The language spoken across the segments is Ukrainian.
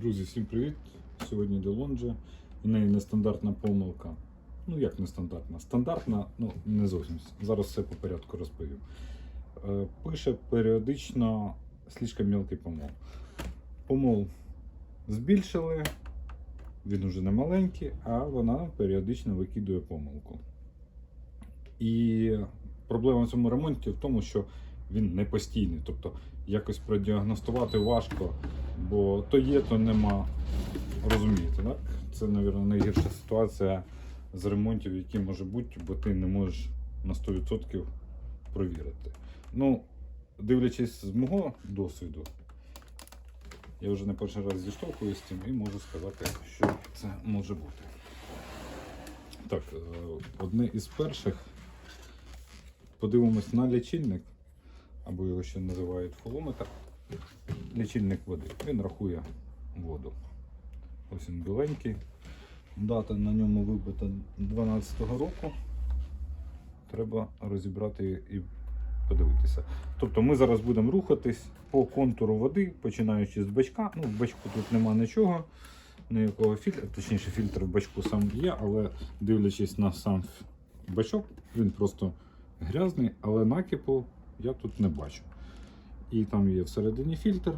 Друзі, всім привіт! Сьогодні Делонджа. У неї нестандартна помилка. Ну як нестандартна? Стандартна, ну не зовсім. Зараз все по порядку розповім. Е, Пише періодично слишком мелкий помол. Помол збільшили, він уже не маленький, а вона періодично викидує помилку. І проблема в цьому ремонті в тому, що він не постійний. Тобто якось продіагностувати важко, бо то є, то нема. Розумієте, так? Це, мабуть, найгірша ситуація з ремонтів, які може бути, бо ти не можеш на 100% провірити. Ну, дивлячись з мого досвіду, я вже не перший раз зіштовхуюсь з цим і можу сказати, що це може бути. Так, е, одне із перших. Подивимось на лічильник, або його ще називають фолометр. Лічильник води. Він рахує воду. Ось він біленький. Дата на ньому вибита 12-го року. Треба розібрати і подивитися. Тобто ми зараз будемо рухатись по контуру води, починаючи з бачка. Ну, в бачку тут нема нічого, ніякого фільтру, точніше, фільтр в бачку сам є, але дивлячись на сам бачок, він просто грязний, але накипу я тут не бачу. І там є всередині фільтр,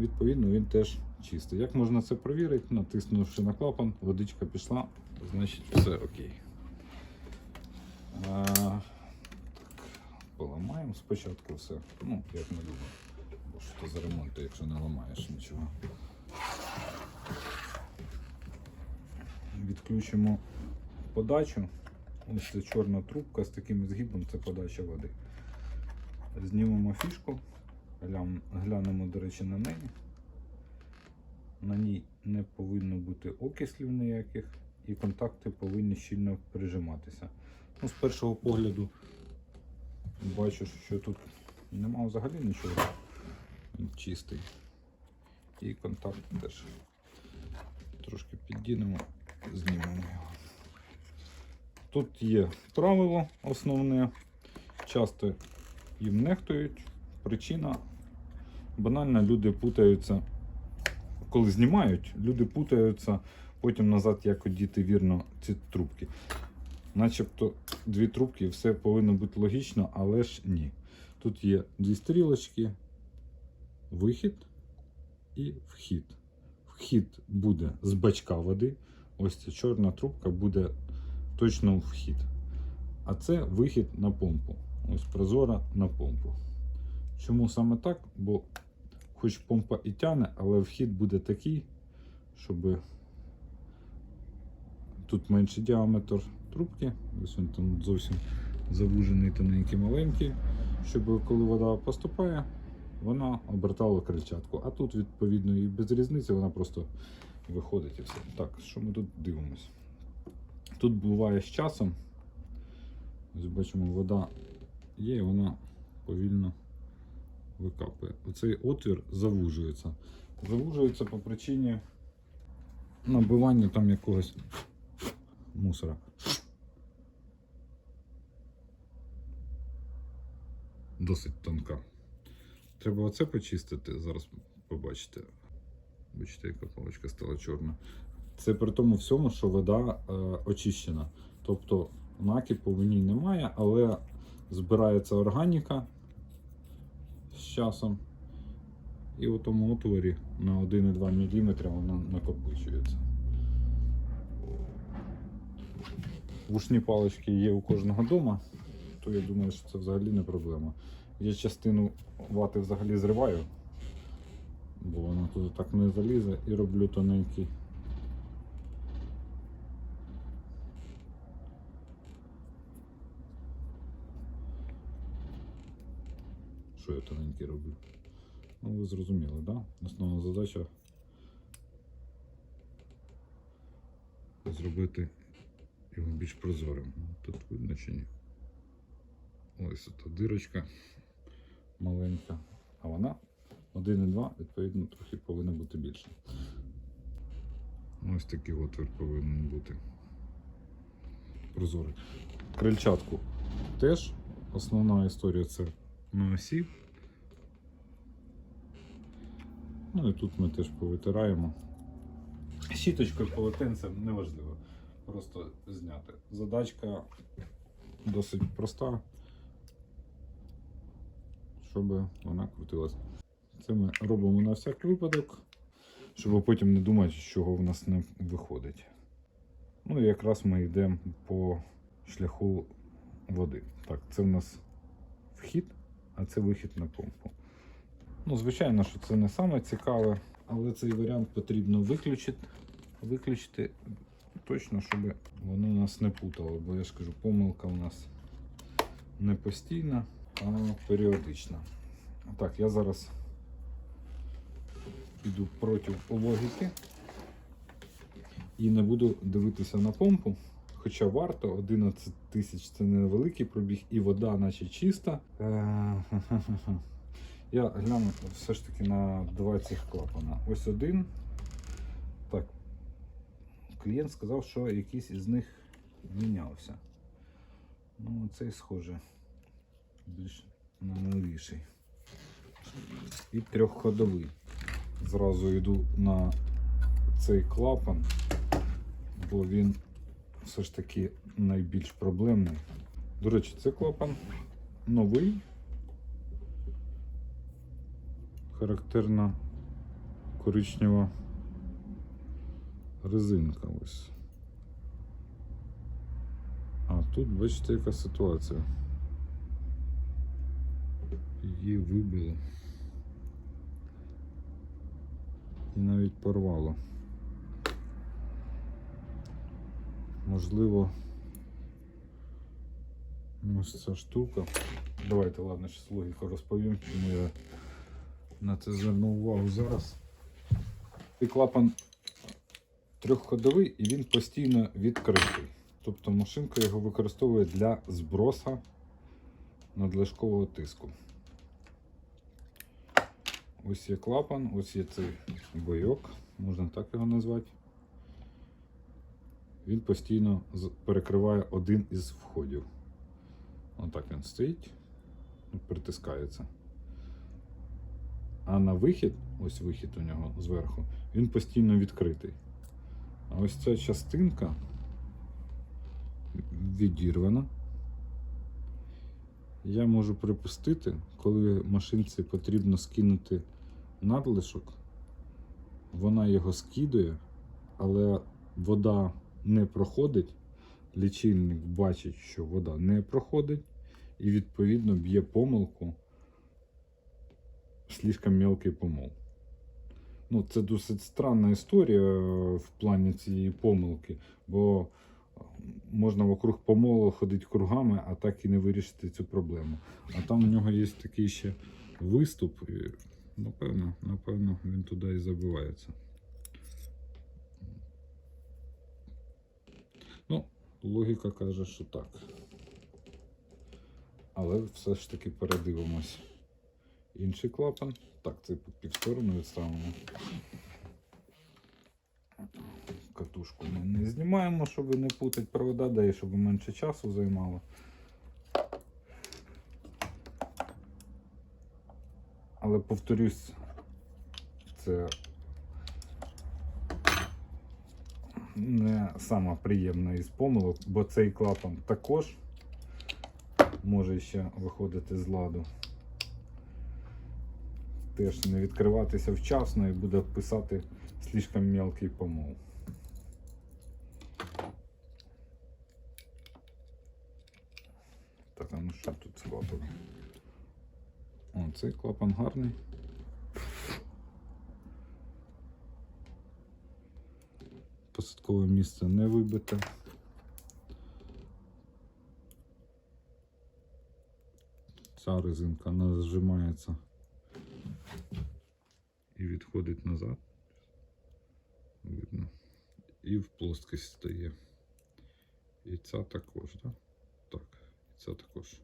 відповідно, він теж чистий. Як можна це перевірити? Натиснувши на клапан, водичка пішла, значить все окей. А, так, поламаємо спочатку все. Ну, як ми любимо. Бо що то за ремонт, якщо не ламаєш нічого. Відключимо подачу. Ось це чорна трубка з таким згибом, це подача води. Знімемо фішку, глянемо, до речі, на неї. На ній не повинно бути окислів ніяких, і контакти повинні щільно прижиматися. Ну, з першого погляду бачу, що тут нема взагалі нічого. Чистий. І контакт теж трошки піддінемо, знімемо його. Тут є правило основне. Часто їм нехтують. Причина банально люди путаються. Коли знімають, люди путаються потім назад, як одіти вірно ці трубки. Начебто дві трубки, все повинно бути логічно, але ж ні. Тут є дві стрілочки, вихід і вхід. Вхід буде з бачка води. Ось ця чорна трубка буде точно вхід. А це вихід на помпу. Ось прозора на помпу. Чому саме так? Бо хоч помпа і тяне, але вхід буде такий, щоб тут менший діаметр трубки. Ось він там зовсім завужений, тоненький маленький. Щоб коли вода поступає, вона обертала крильчатку. А тут, відповідно, і без різниці вона просто виходить і все. Так, що ми тут дивимось? Тут буває з часом. Ось бачимо, вода є, і вона повільно викапує. Оцей отвір завужується. Завужується по причині набивання там якогось мусора. Досить тонка. Треба оце почистити, зараз побачите. Бачите, яка паличка стала чорна. Це при тому всьому, що вода е, очищена. Тобто накипу в ній немає, але збирається органіка з часом. І у тому отворі на 1,2 мм вона накопичується. Вушні палички є у кожного дома, то я думаю, що це взагалі не проблема. Я частину вати взагалі зриваю, бо вона тут так не залізе і роблю тоненький. Що я тоненький роблю? Ну, ви зрозуміли? Да? Основна задача зробити його більш прозорим. Тут видно чи ні? Ось та дирочка маленька, а вона 1,2, відповідно, трохи повинна бути більше. Ось такий отвір повинен бути прозорий. Крильчатку теж основна історія це на осі. Ну і тут ми теж повитираємо. Щіточкою полотенцем неважливо. Просто зняти. Задачка досить проста, щоб вона крутилась. Це ми робимо на всяк випадок, щоб потім не думати, з чого в нас не виходить. Ну і якраз ми йдемо по шляху води. Так, це в нас вхід, а це вихід на помпу. Ну, звичайно, що це не саме цікаве, але цей варіант потрібно виключити, виключити точно, щоб воно нас не путало. Бо я ж кажу, помилка у нас не постійна, а періодична. Так, я зараз піду проти логіки і не буду дивитися на помпу. Хоча варто, 11 тисяч це невеликий пробіг, і вода наче чиста. Я гляну все ж таки на два цих клапана. Ось один. Так. Клієнт сказав, що якийсь із них мінявся. Ну, цей схоже. Більш на новіший. І трьохходовий. Зразу йду на цей клапан, бо він все ж таки найбільш проблемний. До речі, це клапан новий. Характерна коричнева резинка ось. А тут бачите, яка ситуація. Її вибило. І навіть порвало. Можливо, ось ця штука. Давайте, ладно, зараз логіку розповім, чому я на це звернув увагу зараз. Цей клапан трьохходовий і він постійно відкритий. Тобто машинка його використовує для зброса надлишкового тиску. Ось є клапан, ось є цей бойок, можна так його назвати. Він постійно перекриває один із входів. Отак він стоїть, притискається. А на вихід, ось вихід у нього зверху, він постійно відкритий. А ось ця частинка відірвана. Я можу припустити, коли машинці потрібно скинути надлишок, вона його скидує, але вода не проходить. Лічильник бачить, що вода не проходить, і відповідно б'є помилку слишком мелкий помол. Ну, це досить странна історія е, в плані цієї помилки, бо е, можна вокруг помолу ходити кругами, а так і не вирішити цю проблему. А там у нього є такий ще виступ, і, напевно, напевно, він туди і забивається. Ну, логіка каже, що так. Але все ж таки передивимось. Інший клапан. Так, це під сторону відставимо. Катушку ми не знімаємо, щоб не путати провода, да і щоб менше часу займало. Але повторюсь, це не сама приємна із помилок, бо цей клапан також може ще виходити з ладу теж не відкриватися вчасно і буде писати слишком мелкий помол. Так, а ну що тут з клапаном? О, цей клапан гарний. Посадкове місце не вибите. Ця резинка нажимається і відходить назад. Видно. І в плоскость стає. І ця також, так? Так, і ця також.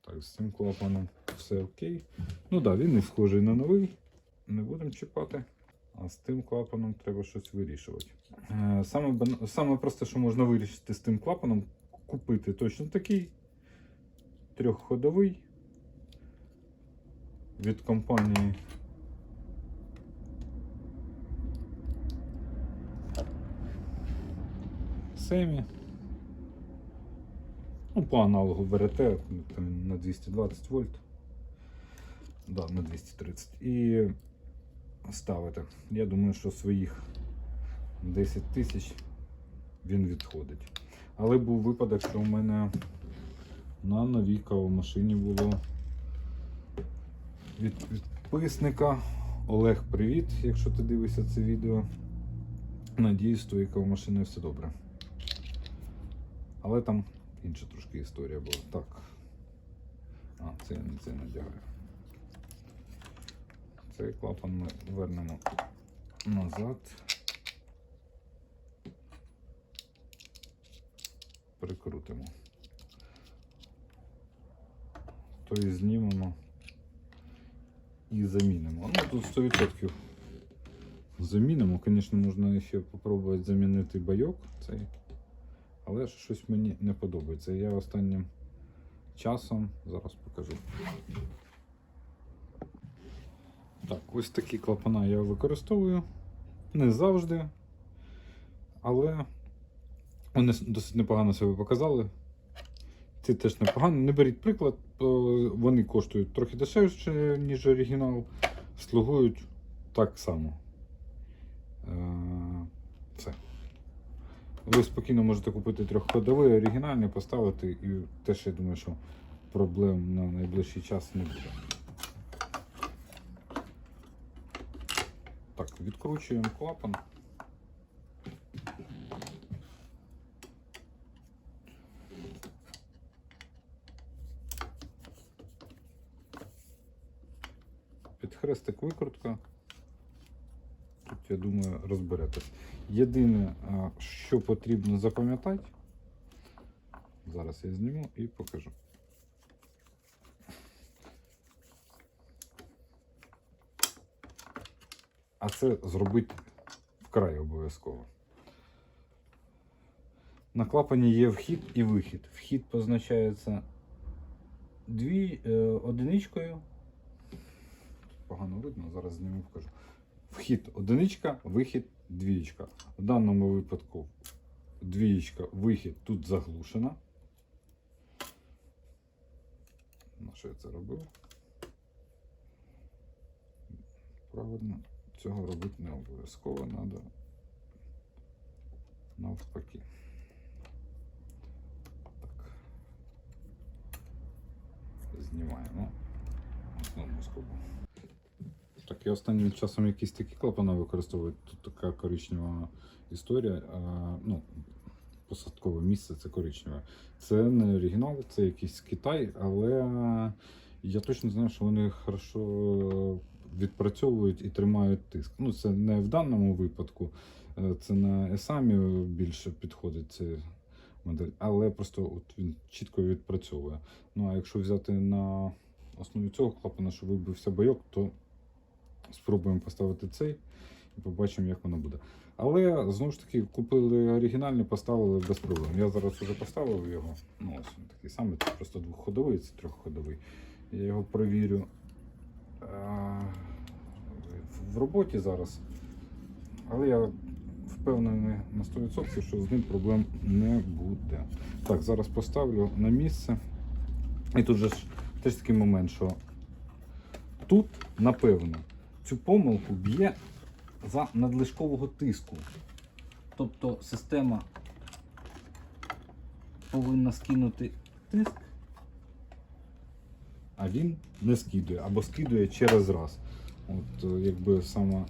Так, з цим клапаном все окей. Ну так, да, він не схожий на новий. Не будемо чіпати. А з тим клапаном треба щось вирішувати. Е, Саме, саме просте, що можна вирішити з тим клапаном, купити точно такий трьохходовий від компанії. Семі. Ну, по аналогу берете на 220 вольт, да, на 230 і ставити. Я думаю, що своїх 10 тисяч він відходить. Але був випадок, що у мене на новій кавомашині було від підписника. Олег, привіт, якщо ти дивишся це відео. Надіюсь, твоєю кавомашиною все добре. Але там інша трошки історія була. Так. А, це я не це надягаю. Цей клапан ми вернемо назад. Прикрутимо. Тобто знімемо і замінимо. Ну тут 100% замінимо. Звісно, можна ще спробувати замінити байок цей. Але щось мені не подобається. Я останнім часом зараз покажу. Так, ось такі клапана я використовую. Не завжди. Але вони досить непогано себе показали. Ці теж непогано. Не беріть приклад, вони коштують трохи дешевше, ніж оригінал. Слугують так само. Е, Все. Ви спокійно можете купити трьохходовий, оригінальний, поставити, і теж я думаю, що проблем на найближчий час не буде. Так, відкручуємо клапан. Підхрестик викрутка. Тут, я думаю, розберетесь. Єдине, що потрібно запам'ятати, зараз я зніму і покажу. А це зробити вкрай обов'язково. На клапані є вхід і вихід. Вхід позначається дві е, одиничкою. Погано видно, зараз зніму покажу. Вхід одиничка, вихід двієчка. В даному випадку двієчка, вихід тут заглушена. На що я це робив? Правильно, цього робити не обов'язково, треба навпаки. Так. Знімаємо основну скобу. Так, я останнім часом якісь такі клапана використовую. Тут така коричнева історія. А, ну, посадкове місце це коричневе. Це не оригінал, це якийсь Китай, але я точно знаю, що вони хорошо відпрацьовують і тримають тиск. Ну, це не в даному випадку, е, це на ESAMі більше підходить ця модель, але просто от він чітко відпрацьовує. Ну а якщо взяти на основі цього клапана, що вибився бойок, то спробуємо поставити цей і побачимо, як воно буде. Але знову ж таки купили оригінальний, поставили без проблем. Я зараз вже поставив його. Ну, ось він такий самий, це просто двохходовий, це трьохходовий. Я його провірю в роботі зараз. Але я впевнений на 100%, що з ним проблем не буде. Так, зараз поставлю на місце. І тут же ж теж такий момент, що тут, напевно, цю помилку б'є за надлишкового тиску. Тобто система повинна скинути тиск, а він не скидує або скидує через раз. От е, якби саме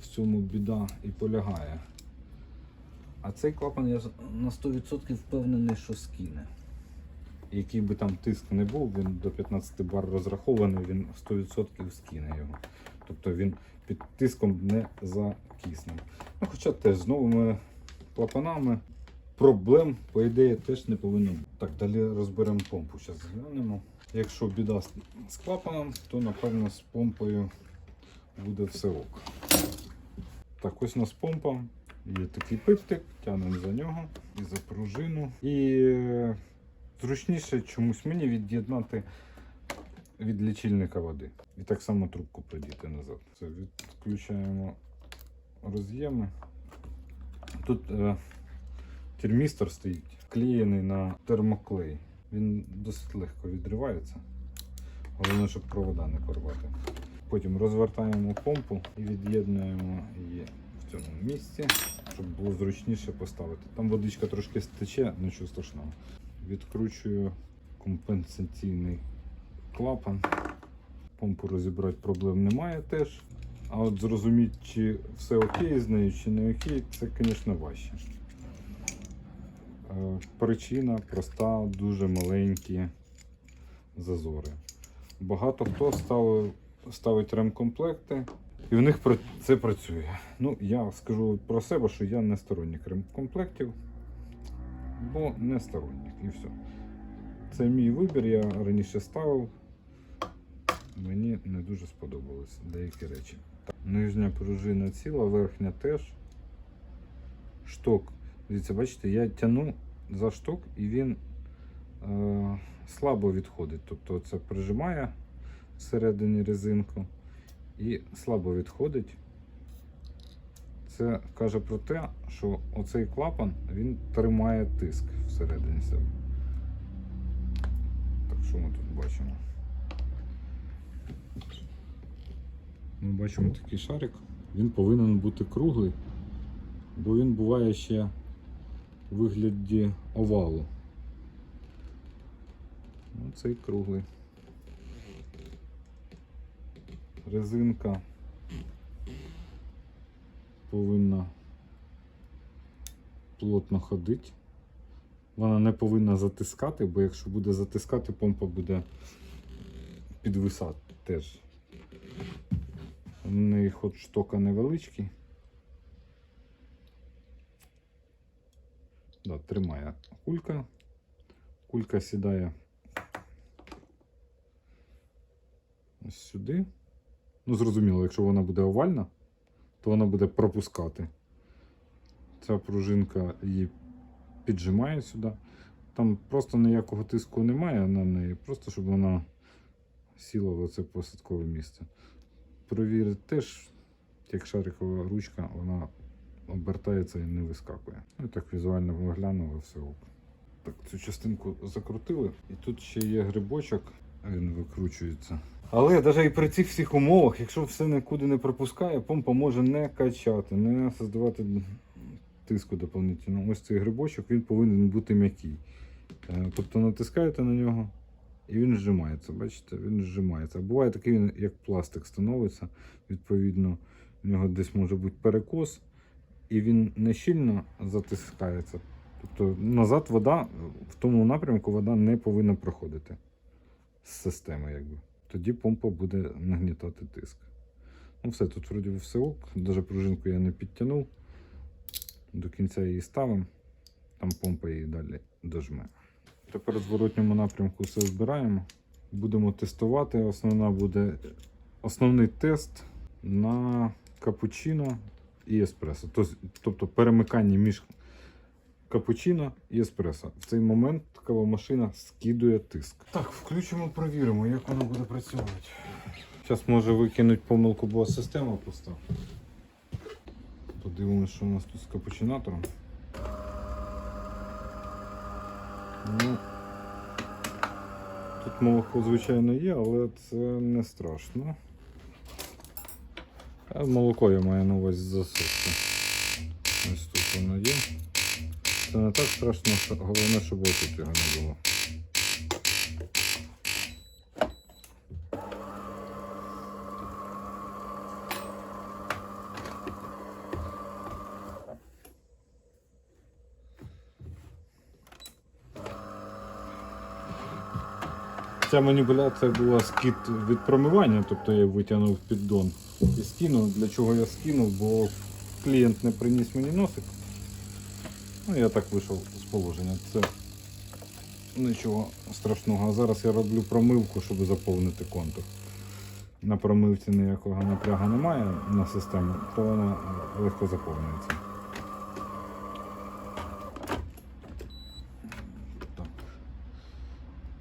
в цьому біда і полягає. А цей клапан я на 100% впевнений, що скине. Який би там тиск не був, він до 15 бар розрахований, він 100% скине його. Тобто він під тиском не закисне. Ну, хоча теж з новими клапанами проблем, по ідеї, теж не повинно бути. Так, далі розберемо помпу. Зараз глянемо. Якщо біда з- клапаном, то напевно з помпою буде все ок. Так, ось у нас помпа. Є такий пиптик, тягнемо за нього і за пружину. І е, зручніше чомусь мені від'єднати від лічильника води. І так само трубку придіти назад. Це відключаємо роз'єми. Тут е, термістор стоїть, клеєний на термоклей. Він досить легко відривається. Головне, щоб провода не порвати. Потім розвертаємо помпу і від'єднуємо її в цьому місці, щоб було зручніше поставити. Там водичка трошки стече, нічого страшного. Відкручую компенсаційний клапан. Помпу розібрати проблем немає теж. А от зрозуміти, чи все окей з нею, чи не окей, це, звісно, важче. Е, Причина проста, дуже маленькі зазори. Багато хто ставив, ставить ремкомплекти, і в них це працює. Ну, я скажу про себе, що я не сторонник ремкомплектів, бо не сторонник і все. Це мій вибір, я раніше ставив. Мені не дуже сподобались деякі речі. Нижня пружина ціла, верхня теж. Шток. Дивіться, бачите, я тяну за шток і він е, слабо відходить. Тобто це прижимає всередині резинку і слабо відходить. Це каже про те, що оцей клапан він тримає тиск всередині себе. Так що ми тут бачимо? Ми бачимо такий шарик. Він повинен бути круглий, бо він буває ще у вигляді овалу. Ну, цей круглий. Резинка повинна плотно ходити. Вона не повинна затискати, бо якщо буде затискати, помпа буде підвисати теж. У неї ход штока невеличкий. Да, тримає кулька. Кулька сідає ось сюди. Ну, зрозуміло, якщо вона буде овальна, то вона буде пропускати. Ця пружинка її піджимає сюди. Там просто ніякого тиску немає на неї, просто щоб вона сіла в оце посадкове місце. Провірити теж, як шарикова ручка, вона обертається і не вискакує. Ну, так візуально оглянули все. Так, цю частинку закрутили, і тут ще є грибочок, він викручується. Але навіть і при цих всіх умовах, якщо все нікуди не пропускає, помпа може не качати, не создавати тиску доповнительно. Ось цей грибочок він повинен бути м'який. Е, Тобто натискаєте на нього і він зжимається. Бачите, він зжимається. Буває такий, він як пластик становиться. Відповідно, в нього десь може бути перекос, і він не щільно затискається. Тобто назад вода, в тому напрямку вода не повинна проходити з системи. Якби. Тоді помпа буде нагнітати тиск. Ну все, тут вроді все ок. Навіть пружинку я не підтягнув. До кінця її ставимо. Там помпа її далі дожме. Тепер в зворотньому напрямку все збираємо. Будемо тестувати. Основна буде основний тест на капучино і еспресо. Тобто перемикання між капучино і еспресо. В цей момент кавомашина скидує тиск. Так, включимо, провіримо, як воно буде працювати. Зараз може викинуть помилку, бо система пуста. Подивимося, що у нас тут з капучинатором. Ну, тут молоко, звичайно, є, але це не страшно. А молоко я маю на увазі засохне. Ось тут воно є. Це не так страшно, головне, щоб отут його не було. Ця маніпуляція була скид від промивання, тобто я витягнув піддон і скинув. Для чого я скинув, бо клієнт не приніс мені носик. Ну, я так вийшов з положення. Це нічого страшного. А зараз я роблю промивку, щоб заповнити контур. На промивці ніякого напрягу немає на систему, то вона легко заповнюється.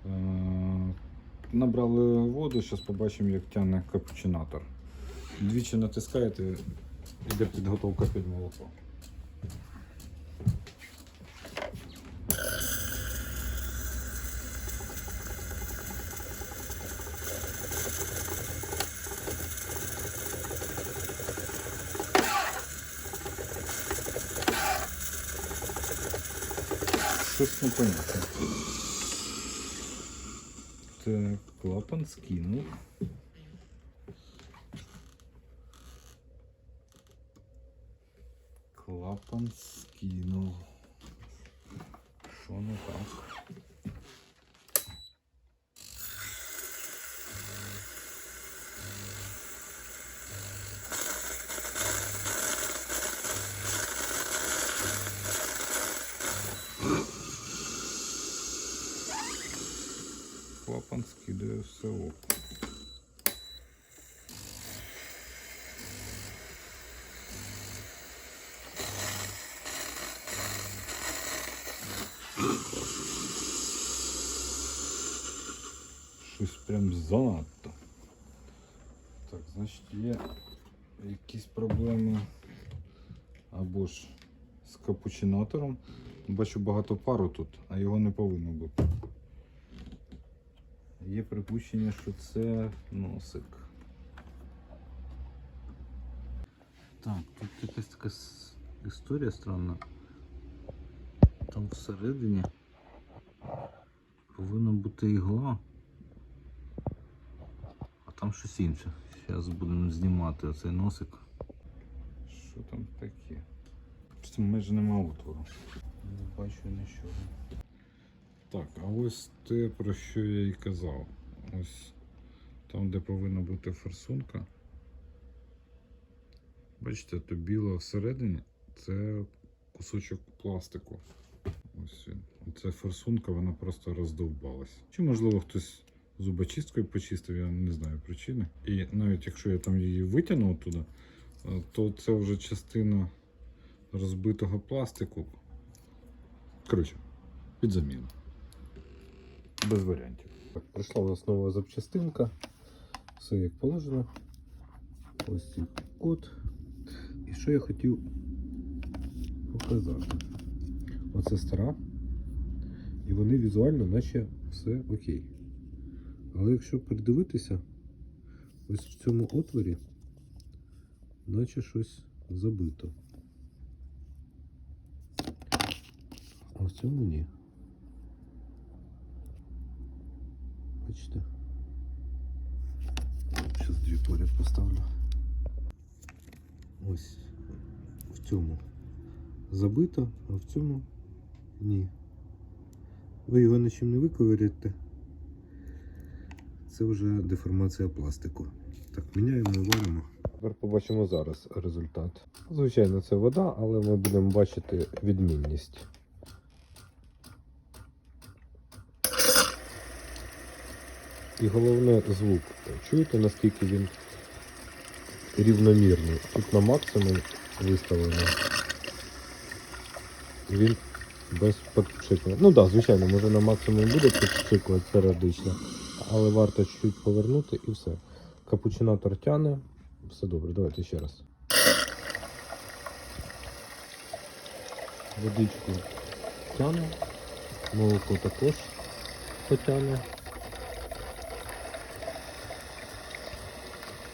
Е, Набрали воду, зараз побачимо, як тягне капучинатор. Двічі натискаєте, йде підготовка під молоко. Щось непонятне. Так, клапан скинув. Клапан скинув. Що ну так? Клапан скидає все ок. Щось прям занадто. Так, значить є якісь проблеми або ж з капучинатором. Бачу багато пару тут, а його не повинно бути. Є припущення, що це носик. Так, тут якась така історія странна. Там всередині повинна бути ігла, там щось інше. Зараз будемо знімати оцей носик. Що там таке? Просто майже нема отвору. Не бачу нічого. Так, а ось те, про що я і казав. Ось там, де повинна бути форсунка. Бачите, то біло всередині це кусочок пластику. Ось він. Оця форсунка, вона просто роздовбалась. Чи можливо хтось зубочисткою почистив, я не знаю причини. І навіть якщо я там її витягнув туди, е, то це вже частина розбитого пластику. Коротше, під заміну. Без варіантів. Так, прийшла у нас нова запчастинка. Все як положено. Ось цей код. І що я хотів показати? Оце стара. І вони візуально, наче все окей. Але якщо придивитися, ось в цьому отворі, наче щось забито. А в цьому ні. Бачите? Зараз дві поряд поставлю. Ось в цьому забито, а в цьому ні. Ви його нічим не виковиряєте. Це вже деформація пластику. Так, міняємо і варимо. Тепер побачимо зараз результат. Звичайно, це вода, але ми будемо бачити відмінність. І головне звук. Чуєте, наскільки він рівномірний? Тут на максимум виставлено. Він без підшикування. Ну так, да, звичайно, може на максимум буде підшикувати періодично, але варто чуть-чуть повернути і все. Капучинатор тяне. Все добре, давайте ще раз. Водичку тяне, молоко також потягне.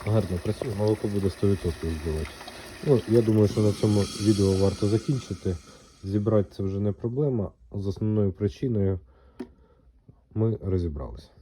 Гарно працює, молоко буде 100% збивати. Ну, я думаю, що на цьому відео варто закінчити. Зібрати це вже не проблема. З основною причиною ми розібралися.